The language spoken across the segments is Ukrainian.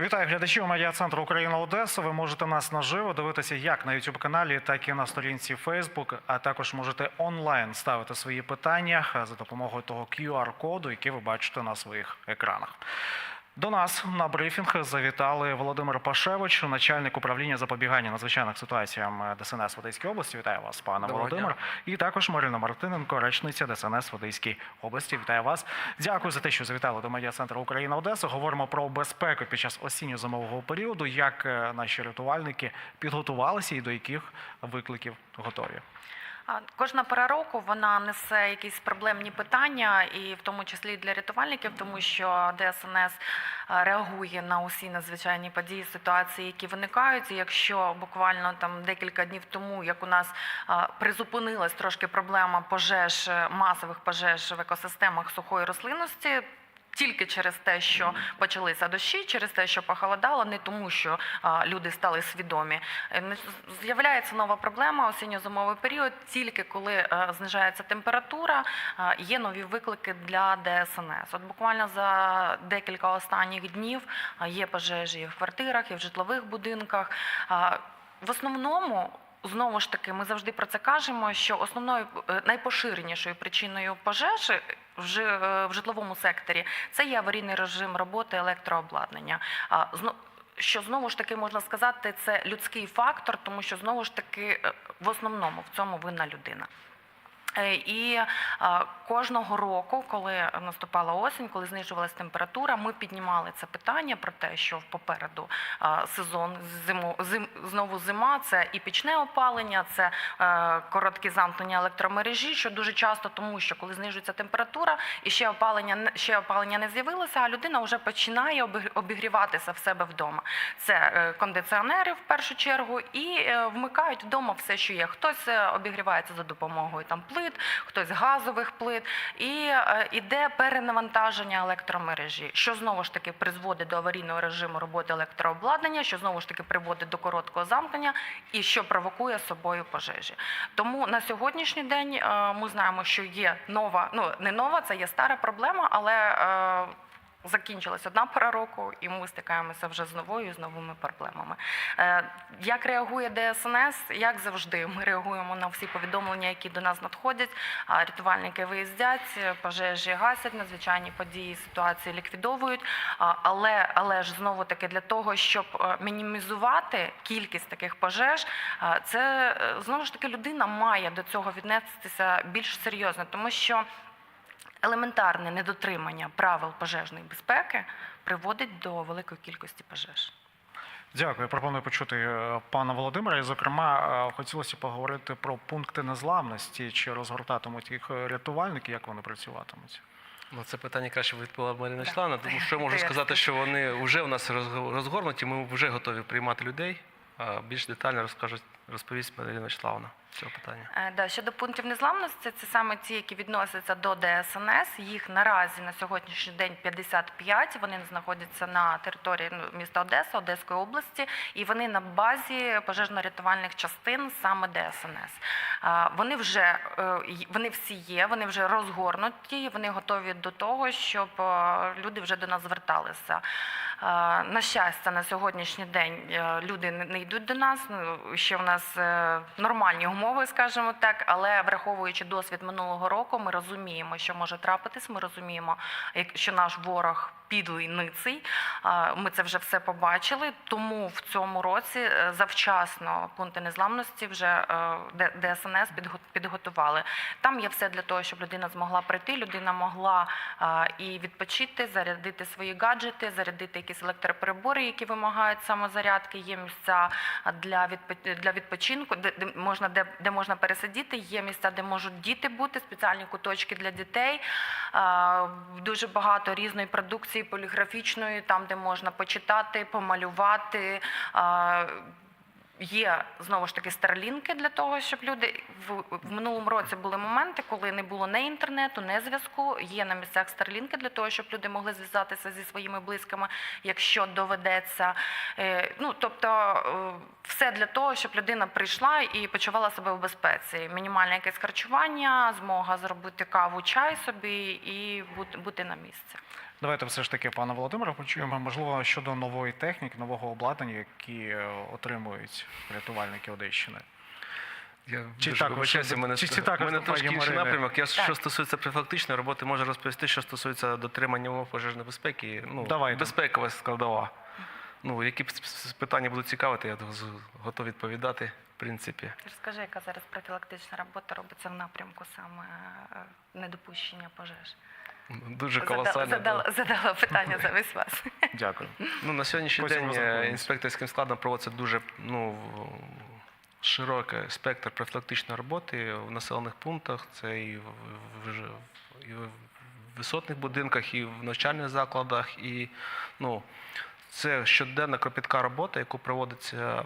Вітаю глядачів медіа центру Україна Одеса. Ви можете нас наживо дивитися як на youtube каналі, так і на сторінці Facebook, а також можете онлайн ставити свої питання за допомогою того QR-коду, який ви бачите на своїх екранах. До нас на брифінг завітали Володимир Пашевич, начальник управління запобігання надзвичайних ситуаціям ДСНС в Одеській області. Вітаю вас, пане Доброго Володимир. дня. І також Марина Мартиненко, речниця ДСНС в Одеській області. Вітаю вас. Дякую за те, що завітали до медіа центру Україна Одеса. Говоримо про безпеку під час осінньо-зимового періоду, як е, наші рятувальники підготувалися і до яких викликів готові. Кожна пора року вона несе якісь проблемні питання, і в тому числі для рятувальників, тому що ДСНС реагує на усі надзвичайні події, ситуації, які виникають. І якщо буквально там декілька днів тому, як у нас призупинилась трошки проблема пожеж, е, масових пожеж в екосистемах сухої рослинності. Тільки через те, що почалися дощі, через те, що похолодало, не тому, що люди стали свідомі. Е, З'являється нова проблема осінньо-зимовий період. Тільки коли е, знижається температура, є нові виклики для ДСНС. От буквально за декілька останніх днів є пожежі і в квартирах, і в житлових будинках. В основному. Знову ж таки, ми завжди про це кажемо, що основною е, найпоширенішою причиною пожежі е, в житловому секторі це є аварійний режим роботи електрообладнання. Що знову ж таки можна сказати, це людський фактор, тому що знову ж таки е, в основному в цьому винна людина. Е, І кожного року, коли наступала осінь, коли знижувалася температура, ми піднімали це питання про те, що попереду сезон зиму, зим, знову зима, це і пічне опалення, це е, короткі замкнення електромережі, що дуже часто, тому що коли знижується температура, і ще опалення ще опалення не з'явилося, а людина вже починає обігріватися в себе вдома. Це е, кондиціонери в першу чергу, і вмикають вдома все, що є. Хтось обігрівається за допомогою там плит, хтось газових плит, і йде іде перенавантаження електромережі, що знову ж таки призводить до аварійного режиму роботи електрообладнання, що знову ж таки приводить до короткого замкнення і що провокує собою пожежі. Тому на сьогоднішній день е, ми знаємо, що є нова, ну не нова, це є стара проблема, але е, Закінчилась одна пора року, і ми стикаємося вже з новою з новими проблемами. Е, Як реагує ДСНС? Як завжди, ми реагуємо на всі повідомлення, які до нас надходять. Рятувальники виїздять, пожежі гасять, надзвичайні події, ситуації ліквідовують. Але, але ж знову таки для того, щоб е, мінімізувати кількість таких пожеж, е, це знову ж таки людина має до цього віднестися більш серйозно, тому що елементарне недотримання правил пожежної безпеки приводить до великої кількості пожеж. Дякую. Пропоную почути е, пана Володимира. І, зокрема, е, хотілося поговорити про пункти незламності. Чи розгортатимуть їх е, рятувальники, як вони працюватимуть? Ну, це питання краще відповіла Марина. Члана, тому що я можу сказати, що вони вже у нас розго- розгорнуті, ми вже готові приймати людей. Більш детально розкажуть, розповість Марина з цього питання. Е, Да, щодо пунктів незламності, це саме ті, які відносяться до ДСНС. Їх наразі на сьогоднішній день 55. Вони знаходяться на території ну, міста Одеса, Одеської області, і вони на базі пожежно-рятувальних частин саме ДСНС. Е, Вони вже е, вони всі є, вони вже розгорнуті, вони готові до того, щоб люди вже до нас зверталися. На щастя, на сьогоднішній день е, люди не- йдуть до нас. Ну ще в нас е, нормальні умови, скажімо так. Але враховуючи досвід минулого року, ми розуміємо, що може трапитись. Ми розуміємо, що наш ворог підлий ниций. Ми це вже все побачили. Тому в цьому році е, завчасно пункти незламності вже ДСНС підготували. Там є все для того, щоб людина змогла прийти. Людина могла і відпочити, зарядити свої гаджети, зарядити якісь електроприбори, які вимагають самозарядки. Є місця для відпочинку, де можна пересидіти. Є місця, де можуть діти бути, спеціальні куточки для дітей. Дуже багато різної продукції поліграфічної, там де можна почитати, помалювати. Є знову ж таки старлінки для того, щоб люди в, в минулому році були моменти, коли не було ні інтернету, ні зв'язку. Є на місцях старлінки для того, щоб люди могли зв'язатися зі своїми близькими, якщо доведеться. Е, Ну тобто, е, все для того, щоб людина прийшла і почувала себе в безпеці. Мінімальне якесь харчування, змога зробити каву, чай собі і бути на місці. Давайте все ж таки, пане Володимире, почуємо. Можливо, щодо нової техніки, нового обладнання, які е, отримують рятувальники Одещини. Я Чи також- вибачаюся, мене, чи- чи також мене трошки інший напрямок. Я Так. що стосується профілактичної роботи, можу розповісти, що стосується дотримання умов пожежної безпеки. Ну, Давайте. безпекова складова. Ну, які питання будуть цікавити, я готовий відповідати, в принципі. Розкажи, яка зараз профілактична робота робиться в напрямку саме е, недопущення пожеж? Дуже Задала, колосально. да. задала, задала питання замість вас. Дякую. Ну, на сьогоднішній Потім день е, інспекторським складом проводиться дуже ну, широкий спектр профілактичної роботи в населених пунктах. Це і в, в, і в висотних будинках, і в навчальних закладах. І, ну, це щоденна кропітка робота, яку проводиться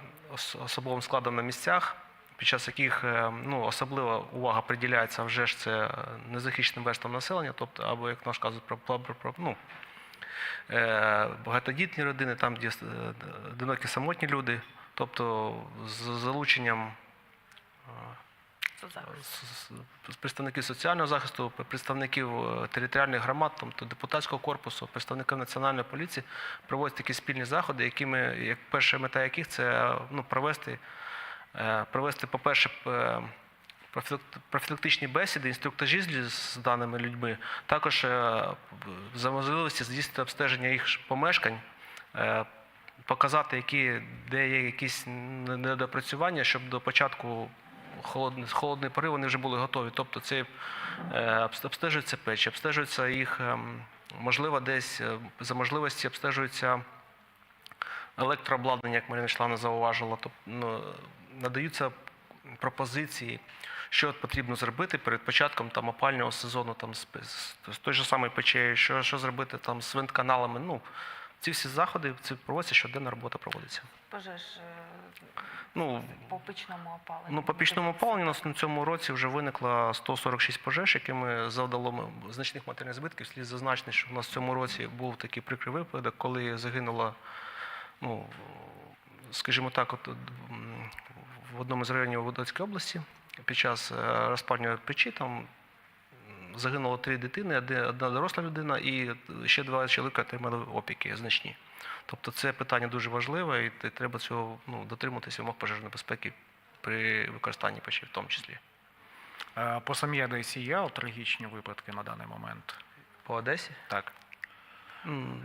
особовим складом на місцях, під час яких е, ну, особлива увага приділяється вже ж це незахищеним верствам населення, тобто, або, як наш кажуть, про, про, про ну, е, багатодітні родини, там, де е, одинокі самотні люди, тобто з залученням е, представників соціального захисту, представників е, територіальних громад, тобто депутатського корпусу, представників національної поліції проводять такі спільні заходи, якими як перша мета яких це ну, провести, е, провести, по-перше, е, профілактичні бесіди, інструктажі з- даними людьми, також е, за можливості здійснити обстеження їх помешкань. е, Показати, які, де є якісь недопрацювання, щоб до початку холодної, холодної пори вони вже були готові. Тобто це е, обс- обстежуються печі, обстежуються їх, ем, можливо, десь е, за можливості обстежується електрообладнання, як Марина Члана зауважила. Тобто ну, надаються пропозиції, що потрібно зробити перед початком там, опального сезону там, з, з, з той же самою печею, що, що зробити там, з винтканалами. Ну, ці всі заходи це проводяться, щоденна робота проводиться. Пожеж е, Ну, по пічному опаленню. Ну, по пічному опаленню у нас на цьому році вже виникло 146 пожеж, якими завдало м- значних матеріальних збитків. Слід зазначити, що в нас в цьому році був такий прикрий випадок, коли загинула, ну, скажімо так, от, в одному з районів Водоцької області під час е, розпалювання печі там загинуло три дитини, одна доросла людина і ще два чоловіка отримали опіки значні. Тобто це питання дуже важливе, і треба цього ну, дотримуватися вимог пожежної безпеки при використанні печі в тому числі. Е, По самій Одесі є трагічні випадки на даний момент. По Одесі? Так.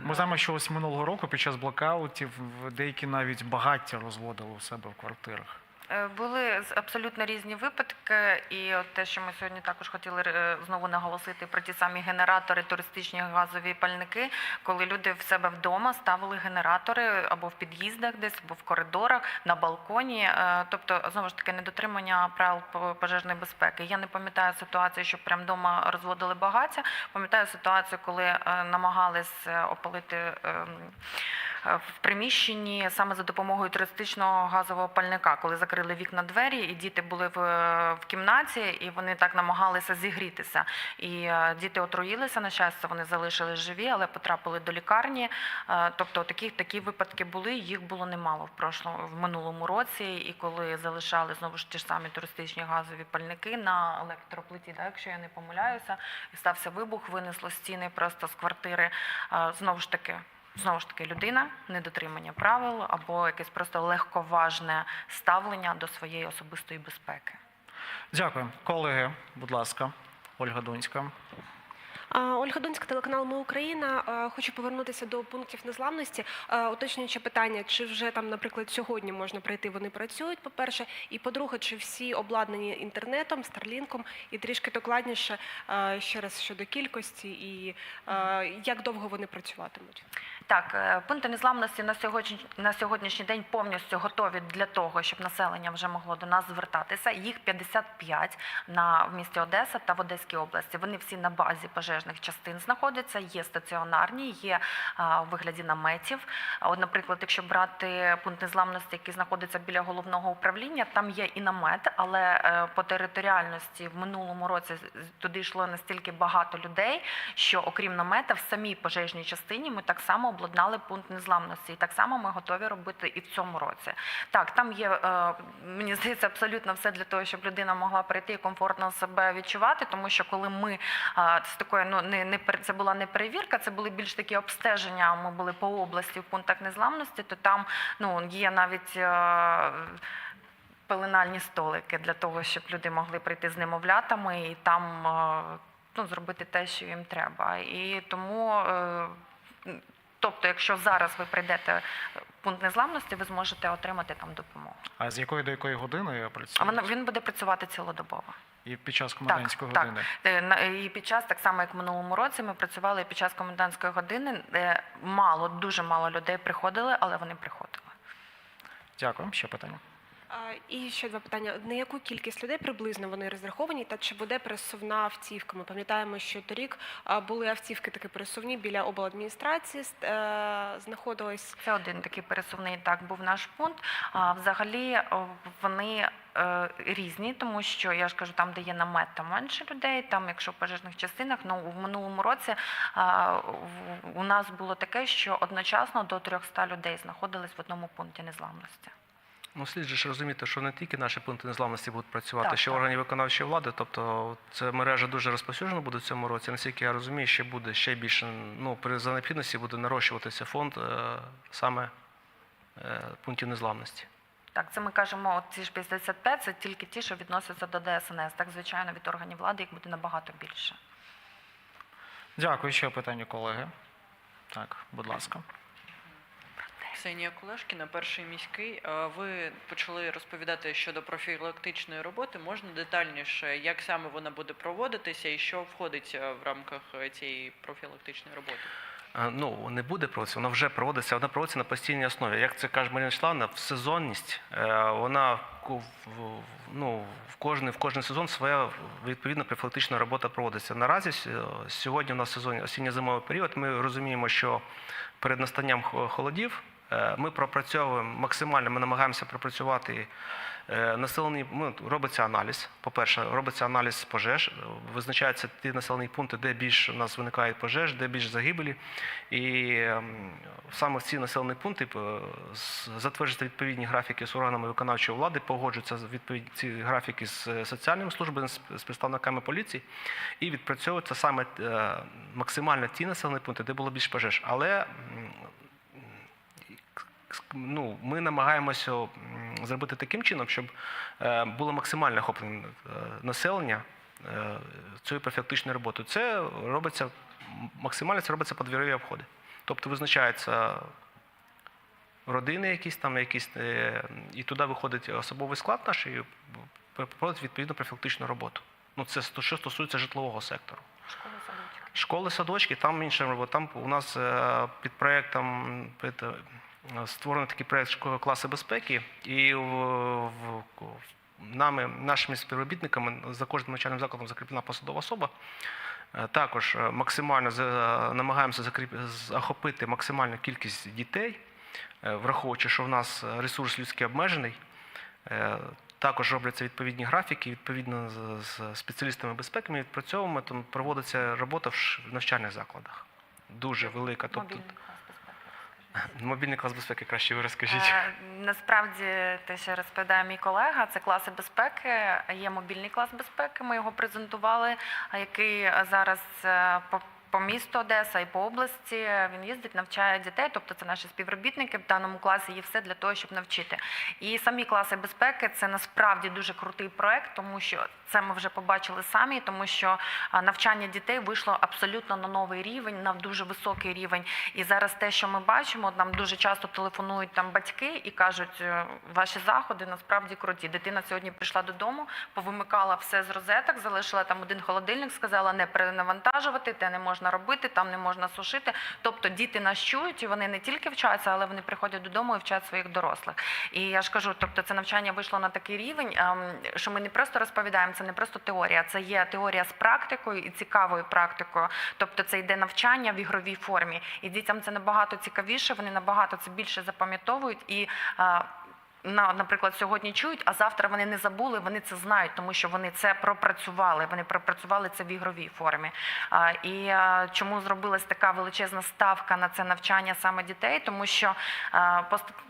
Ми знаємо, що ось минулого року під час блокаутів деякі навіть багаття розводили у себе в квартирах. Е, Були абсолютно різні випадки, і от те, що ми сьогодні також хотіли е, знову наголосити про ті самі генератори, туристичні газові пальники, коли люди в себе вдома ставили генератори або в під'їздах, десь або в коридорах, на балконі. Е, Тобто, знову ж таки, недотримання правил по- пожежної безпеки. Я не пам'ятаю ситуацію, що прямо вдома розводили багаття. Пам'ятаю ситуацію, коли намагались опалити. Е, в приміщенні саме за допомогою туристичного газового пальника, коли закрили вікна двері, і діти були в, в кімнаті, і вони так намагалися зігрітися. І е, діти отруїлися. На щастя, вони залишились живі, але потрапили до лікарні. Е, Тобто такі, такі випадки були. Їх було немало в прошлому в минулому році. І коли залишали знову ж ті ж самі туристичні газові пальники на електроплиті, да, якщо я не помиляюся, і стався вибух, винесло стіни просто з квартири. Знову ж таки. Знову ж таки, людина, недотримання правил або якесь просто легковажне ставлення до своєї особистої безпеки. Дякую. Колеги, будь ласка, Ольга Дунська. Ольга Донська, телеканал Ми Україна. Хочу повернутися до пунктів незламності. Уточнюючи питання, чи вже там, наприклад, сьогодні можна прийти, вони працюють, по-перше, і по-друге, чи всі обладнані інтернетом, старлінком, і трішки докладніше ще раз щодо кількості і як довго вони працюватимуть. Так, е, пункти незламності на сьогодні на сьогоднішній день повністю готові для того, щоб населення вже могло до нас звертатися. Їх 55 на в місті Одеса та в Одеській області. Вони всі на базі пожежних частин знаходяться. Є стаціонарні, є а, у вигляді наметів. От, наприклад, якщо брати пункт незламності, який знаходиться біля головного управління, там є і намет, але е, по територіальності в минулому році туди йшло настільки багато людей, що окрім намета, в самій пожежній частині ми так само обладнали пункт незламності. І так само ми готові робити і в цьому році. Так, там є е, мені здається абсолютно все для того, щоб людина могла прийти і комфортно себе відчувати. Тому що коли ми з такою, ну не не це була не перевірка, це були більш такі обстеження. Ми були по області в пунктах незламності, то там ну є навіть. е, Пеленальні столики для того, щоб люди могли прийти з немовлятами і там е, ну, зробити те, що їм треба. І тому, тобто, якщо зараз ви прийдете в пункт незламності, ви зможете отримати там допомогу. А з якої до якої години працює? А він буде працювати цілодобово. І під час комендантської так. години. Так, І під час, так само як в минулому році, ми працювали під час комендантської години. Мало, дуже мало людей приходили, але вони приходили. Дякую. Ще питання. І ще два питання: на яку кількість людей приблизно вони розраховані, та чи буде пересувна автівка? Ми пам'ятаємо, що торік були автівки такі пересувні біля обладміністрації, е, знаходились. Це один такий пересувний так був наш пункт. А взагалі вони е, різні, тому що я ж кажу, там, де є намет, там менше людей. Там, якщо в пожежних частинах, ну в минулому році а, в- у нас було таке, що одночасно до 300 людей знаходились в одному пункті незламності. Ну, слід же ж розуміти, що не тільки наші пункти незламності будуть працювати, Так, ще так. органи виконавчої влади. Тобто це мережа дуже розповсюджена буде в цьому році. Наскільки я розумію, ще буде ще більше. Ну, при за необхідності буде нарощуватися фонд е, саме е, пунктів незламності. Так, це ми кажемо, от ці ж 55, це тільки ті, що відносяться до ДСНС. Так, звичайно, від органів влади їх буде набагато більше. Дякую. Ще питання, колеги. Так, будь ласка. Ксенія Кулешкіна, перший міський. Е, Ви почали розповідати щодо профілактичної роботи. Можна детальніше, як саме вона буде проводитися і що входить е, в рамках е, цієї профілактичної роботи? Ну, не буде проводитися, вона вже проводиться, вона проводиться на постійній основі. Як це каже Марина Вячеславовна, в сезонність вона в- ну, в кожний, в кожний сезон своя відповідна профілактична робота проводиться. Наразі сьогодні у нас сезон осінньо-зимовий період. Ми розуміємо, що перед настанням хо- холодів ми пропрацьовуємо максимально, ми намагаємося пропрацювати Е, Населені ну, робиться аналіз. По-перше, робиться аналіз пожеж, е, визначаються ті населені пункти, де більше у нас виникає пожеж, де більше загибелі. І ем, саме в ці населені пункти е, затверджуються відповідні графіки з органами виконавчої влади, погоджуються відповідні ці графіки з е, соціальними службами, з представниками поліції, і відпрацьовуються саме е, максимально ті населені пункти, де було більше пожеж. Але ну, ми намагаємося зробити таким чином, щоб е, було максимально охоплення е, населення е, цією профілактичною роботою. Це робиться максимально це робиться подвір'я обходи. Тобто визначаються родини якісь там, якісь, і туди виходить особовий склад наш і проводить відповідну профілактичну роботу. Ну, це що стосується житлового сектору. Школи садочки. Школи, садочки, там інша робота. Там у нас під проєктом під, створений такий проєкт «Школи класи безпеки, і в, нами, нашими співробітниками за кожним навчальним закладом закріплена посадова особа. Е, Також е, максимально намагаємося закріп... захопити максимальну кількість дітей, е, враховуючи, що в нас ресурс людський обмежений. Також робляться відповідні графіки, відповідно з, спеціалістами безпеки. Ми відпрацьовуємо, тому проводиться робота в навчальних закладах. Дуже велика. Тобто Мобільний клас безпеки. мобільний клас безпеки краще ви розкажіть. Е, Насправді, те, що розповідає мій колега, це класи безпеки. Є мобільний клас безпеки. Ми його презентували, який зараз е, по. Місту Одеса і по області він їздить, навчає дітей, тобто це наші співробітники. В даному класі є все для того, щоб навчити. І самі класи безпеки це насправді дуже крутий проект, тому що це ми вже побачили самі, тому що навчання дітей вийшло абсолютно на новий рівень, на дуже високий рівень. І зараз те, що ми бачимо, нам дуже часто телефонують там батьки і кажуть, «Е, ваші заходи насправді круті. Дитина сьогодні прийшла додому, повимикала все з розеток, залишила там один холодильник, сказала не перенавантажувати, те не можна робити, там не можна сушити. Тобто діти нас чують, і вони не тільки вчаться, але вони приходять додому і вчать своїх дорослих. І я ж кажу, тобто це навчання вийшло на такий рівень, ем, що ми не просто розповідаємо, це не просто теорія, це є теорія з практикою і цікавою практикою. Тобто це йде навчання в ігровій формі. І дітям це набагато цікавіше, вони набагато це більше запам'ятовують і. На, наприклад, сьогодні чують, а завтра вони не забули, вони це знають, тому що вони це пропрацювали. Вони пропрацювали це в ігровій формі. І чому зробилась така величезна ставка на це навчання саме дітей? Тому що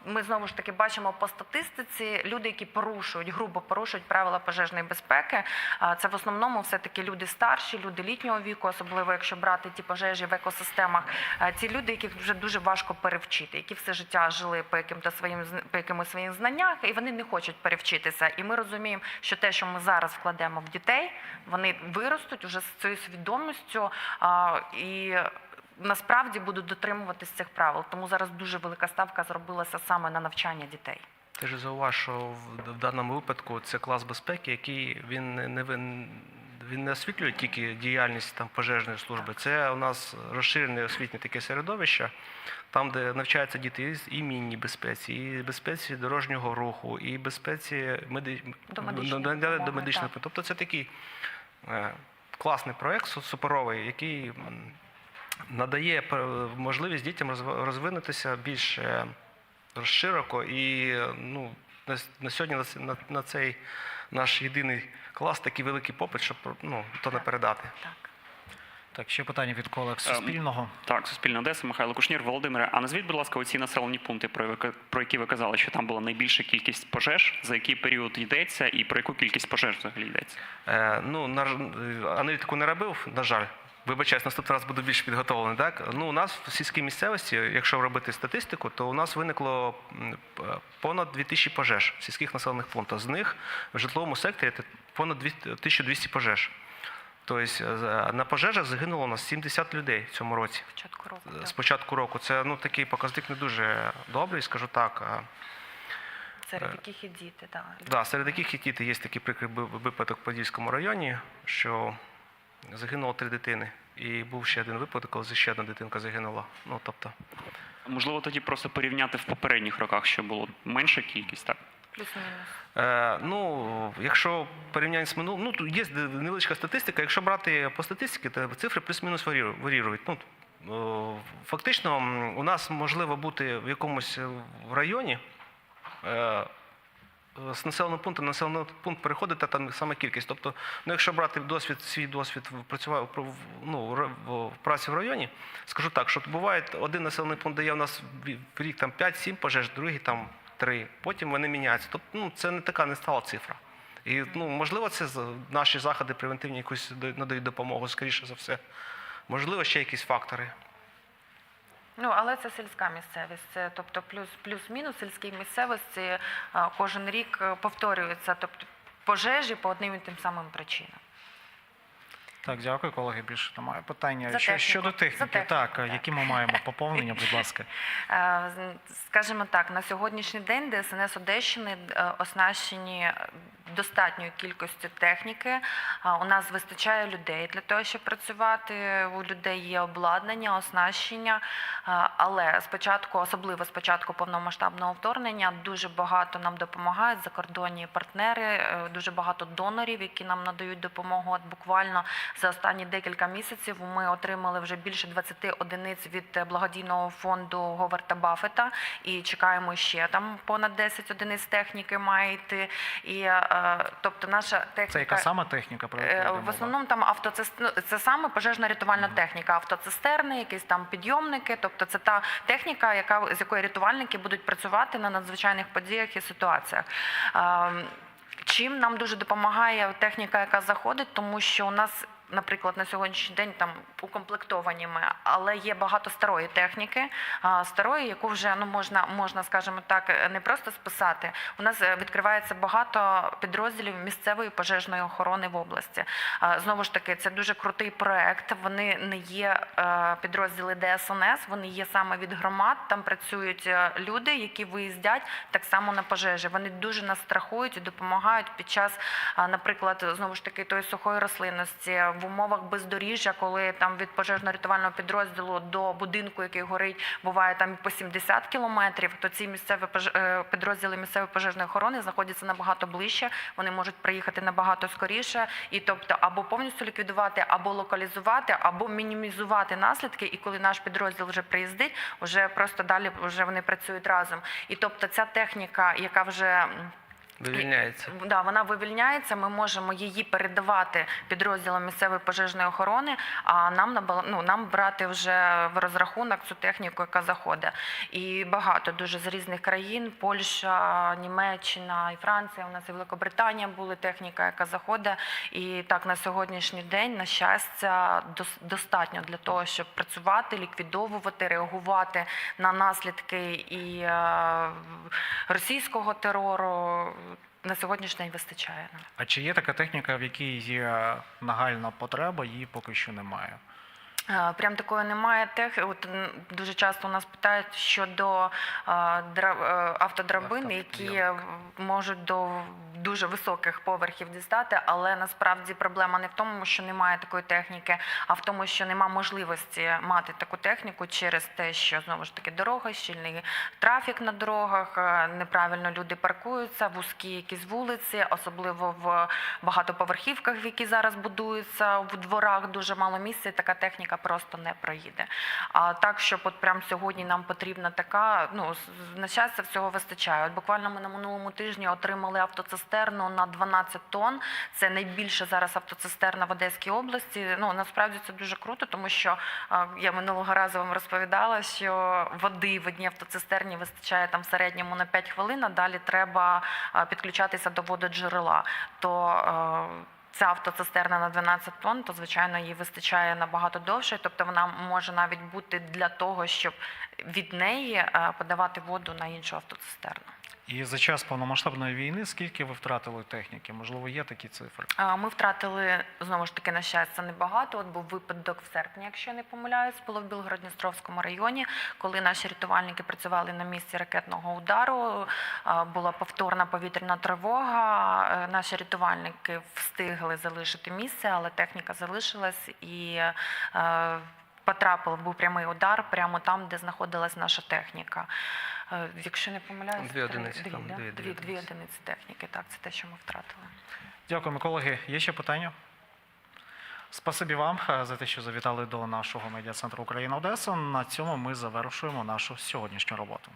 ми знову ж таки бачимо по статистиці люди, які порушують, грубо порушують правила пожежної безпеки. а, Це в основному все таки люди старші, люди літнього віку, особливо якщо брати ті пожежі в екосистемах. Ці люди, яких вже дуже важко перевчити, які все життя жили по яким-то своїм по якимось своїм знаннях, і вони не хочуть перевчитися. І ми розуміємо, що те, що ми зараз вкладемо в дітей, вони виростуть уже з цією свідомістю і. Насправді будуть дотримуватись цих правил, тому зараз дуже велика ставка зробилася саме на навчання дітей. Ти ж зауваж, що в, даному випадку це клас безпеки, який він не він не освітлює тільки діяльність там пожежної служби. Це у нас розширене освітнє таке середовище, там, де навчаються діти з- і безпеці, і безпеці дорожнього руху, і безпеці меди... До так. Тобто це такий е, класний проект су- суперовий, який надає можливість дітям розв- розвинутися більш е, широко і е, ну, на, сьогодні на, на, на цей наш єдиний клас такий великий попит, щоб ну, то не передати. Так. Так, ще питання від колег Ем, Суспільного. Так, Суспільне Одеса, Михайло Кушнір. Володимире, а назвіть, будь ласка, оці населені пункти, про, про які ви казали, що там була найбільша кількість пожеж, за який період йдеться і про яку кількість пожеж взагалі йдеться? Е, ну, на, ж- е, аналітику не робив, на жаль. Вибачаюсь, наступний раз буду більш підготовлений. Так? Ну, у нас в сільській місцевості, якщо робити статистику, то у нас виникло понад 2000 пожеж в сільських населених пунктах. З них в житловому секторі понад 200 1200 пожеж. Тобто е, на пожежах загинуло у нас 70 людей в цьому році. Початку року. З початку року. Це ну, такий показник не дуже добрий, скажу так. Серед яких і діти, так. Да, серед яких і діти є такий прикрий випадок в Подільському районі, що загинуло три дитини. І був ще один випадок, коли ще одна дитинка загинула. Ну, тобто, Можливо, тоді просто порівняти в попередніх роках, що було менша кількість, так? Е, ну, якщо порівняння з минулим, ну, є невеличка статистика. Якщо брати по статистиці, то цифри плюс-мінус варіру- варірують. Ну, фактично, у нас можливо бути в якомусь е, районі. е, з населеного пункту на населений пункт переходити там саме кількість. Тобто, ну якщо брати досвід, свій досвід працював ну, в ра- в в праці в районі, скажу так, що буває один населений пункт дає у нас в рік там 5-7 пожеж, другий там 3. Потім вони міняються. Тобто, ну це не така не стала цифра. І ну, можливо, це наші заходи превентивні якусь надають допомогу, скоріше за все. Можливо, ще якісь фактори. Ну, але це сільська місцевість. Це, тобто плюс, плюс-мінус сільській місцевості кожен рік е, повторюється. Тобто пожежі по одним і тим самим причинам. Так, дякую, колеги. Більше немає питання. За Що, техніку. щодо За техніки, техніку, так, так. які ми маємо поповнення, будь ласка. Е, Скажімо так, на сьогоднішній день ДСНС Одещини е, оснащені достатньою кількістю техніки. У нас вистачає людей для того, щоб працювати. У людей є обладнання, оснащення. Але спочатку, особливо спочатку повномасштабного вторгнення, дуже багато нам допомагають закордонні партнери, е, дуже багато донорів, які нам надають допомогу. От буквально за останні декілька місяців ми отримали вже більше 20 одиниць від е, благодійного фонду Говарда Баффета і чекаємо ще там понад 10 одиниць техніки має йти. І е, тобто наша техніка Це яка сама техніка, про Е, В основному там автоцис... ну, це саме пожежна рятувальна техніка, автоцистерни, якісь там підйомники. Тобто це та техніка, яка з якої рятувальники будуть працювати на надзвичайних подіях і ситуаціях. Ем, Чим нам дуже допомагає техніка, яка заходить, тому що у нас. Наприклад, на сьогоднішній день там укомплектовані ми, але є багато старої техніки, старої, яку вже ну можна, можна, скажімо так, не просто списати. У нас е, відкривається багато підрозділів місцевої пожежної охорони в області. Знову ж таки, це дуже крутий проект. Вони не є е, підрозділи ДСНС, вони є саме від громад. Там працюють е, люди, які виїздять так само на пожежі. Вони дуже нас страхують і допомагають під час, наприклад, знову ж таки тої сухої рослинності. В умовах бездоріжжя, коли там від пожежно-рятувального підрозділу до будинку, який горить, буває там по 70 кілометрів, то ці місцеві е, підрозділи місцевої пожежної охорони знаходяться набагато ближче. Вони можуть приїхати набагато скоріше, і тобто або повністю ліквідувати, або локалізувати, або мінімізувати наслідки. І коли наш підрозділ вже приїздить, вже просто далі вже вони працюють разом. І тобто ця техніка, яка вже Вивільняється. Да, вона вивільняється. Ми можемо її передавати підрозділам місцевої пожежної охорони. А нам набал- ну, нам брати вже в розрахунок цю техніку, яка заходить. І багато дуже з різних країн: Польща, Німеччина і Франція. У нас і Великобританія була техніка, яка заходить. І так на сьогоднішній день, на щастя, дос- достатньо для того, щоб працювати, ліквідовувати, реагувати на наслідки і е, російського терору. На сьогоднішній день вистачає. А чи є така техніка, в якій є нагальна потреба, її поки що немає? Е, Прям такої немає тех. От дуже часто у нас питають щодо е, дра- е, автодрабин, які можуть до дуже високих поверхів дістати, але насправді проблема не в тому, що немає такої техніки, а в тому, що немає можливості мати таку техніку через те, що знову ж таки дорога, щільний трафік на дорогах, неправильно люди паркуються, вузькі якісь вулиці, особливо в багатоповерхівках, які зараз будуються в дворах, дуже мало місця, така техніка просто не проїде. А так, щоб от прямо сьогодні нам потрібна така, ну на щастя, всього вистачає. От буквально ми на минулому тижні отримали автоцистерну на 12 тонн. Це найбільша зараз автоцистерна в Одеській області. Ну насправді це дуже круто, тому що я минулого разу вам розповідала, що води в одній автоцистерні вистачає там в середньому на 5 хвилин, а далі треба підключатися до вододжерела. То Ця автоцистерна на 12 тонн, то звичайно їй вистачає набагато довше. Тобто вона може навіть бути для того, щоб від неї е, подавати воду на іншу автоцистерну. І за час повномасштабної війни скільки ви втратили техніки? Можливо, є такі цифри? Ми втратили знову ж таки на щастя небагато. От був випадок в серпні, якщо не помиляюсь, було в Білгород-Дністровському районі, коли наші рятувальники працювали на місці ракетного удару. Була повторна повітряна тривога. е, Наші рятувальники встигли залишити місце, але техніка залишилась і. е, Потрапив, був прямий удар прямо там, де знаходилась наша техніка. Е, Якщо не помиляюсь, Дві одиниці дві, там, да? дві- дві дві, дві одиниці. техніки. Так, це те, що ми втратили. Дякуємо, колеги. Є ще питання? Спасибі вам е, за те, що завітали до нашого медіа центру Україна Одеса. На цьому ми завершуємо нашу сьогоднішню роботу.